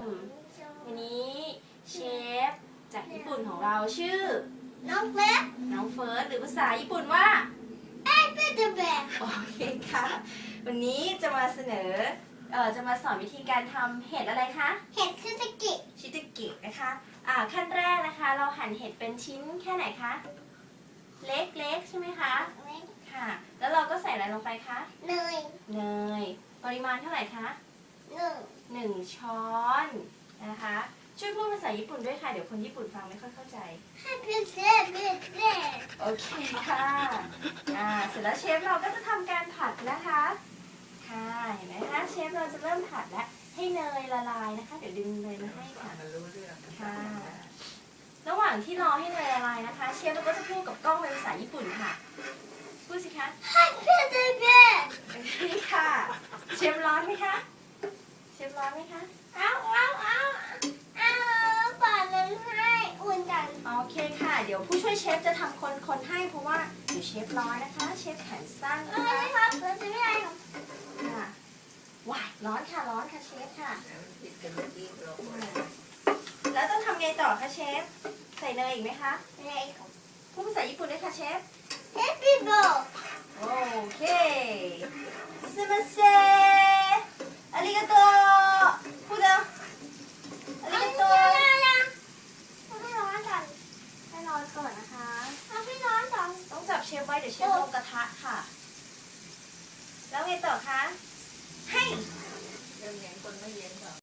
ม วันนี้เชฟจากญี่ปุ่นของเราชื่อ น้องเล็กน้องเฟิร์สหรือภาษาญี่ปุ่นว่าเอ้ยเป็นตัวแบบโอเคค่ะ วันนี้จะมาเสนอเอ่อจะมาสอนวิธีการทำเห็ดอะไรคะ เห็ดซึตกิชิตากินะคะ อ่าขั้นแรกนะคะ เราหั่นเห็ดเป็นชิ้นแค่ไหนคะ เล็กๆใช่ไหมคะ ค่ะ แล้วเราก็ใส่อะไรลงไปคะ เนย เนย ปริมาณเท่าไหร่คะ หนึ่งช้อนนะคะ ช่วยพูดภาษาญี่ปุ่นด้วยค่ะ เดี๋ยวคนญี่ปุ่นฟังไม่ค่อยเข้าใจ โอเคค่ะอ่าเสร็จแล้วเชฟเราก็จะทำการผัดนะคะ ค่ะเห็นไหมคะเชฟเราจะเริ่มผัดแล้วให้เนยละลายนะคะ เดี๋ยวดึงเนยมาให้ค่ะ มันรู้เรื่องค่ะระหว่างที่รอให้เนยละลายนะคะ เชฟเราก็จะพูดกับกล้องเป็นภาษาญี่ปุ่นค่ะ พูดสิคะ เป็นตัวแบบ โอเคค่ะ เชฟร้อนไหมคะ เชฟ ร้อนไหมคะ เอาเอาเอาเอาปาดนั้นให้อุ่นจังโอเคค่ะ เดี๋ยวผู้ช่วยเชฟจะทำคนคนให้เพราะว่าเดี๋ยวเชฟร้อนนะคะ เชฟแขนสั้นเอ้นะคะยครับเราจะไม่ได้ครับค่ะว้ายร้อนค่ะ ร้อนค่ะเชฟค่ะผิดกันเมื่อกี้เราแล้วต้องทำไงต่อคะเชฟ ใส่เนยอีกไหมคะไม่ได้ครับพูดภาษาญี่ปุ่นด้วยค่ะเชฟ เฮปปี้โบโอเคสมาเซอาริกาโตพูดเร็วอาริ อัน กาโต นี้อะไรนะเอาให้ร้อนก่อน ให้ร้ อนก่อนนะคะเอาให้ร้อนหรอต้องจับเชฟไว้เดี๋ยวเชฟลงกระทะค่ะ แล้วไงต่อคะ ให้เรื่องเย็นคนไม่เย็นหรอ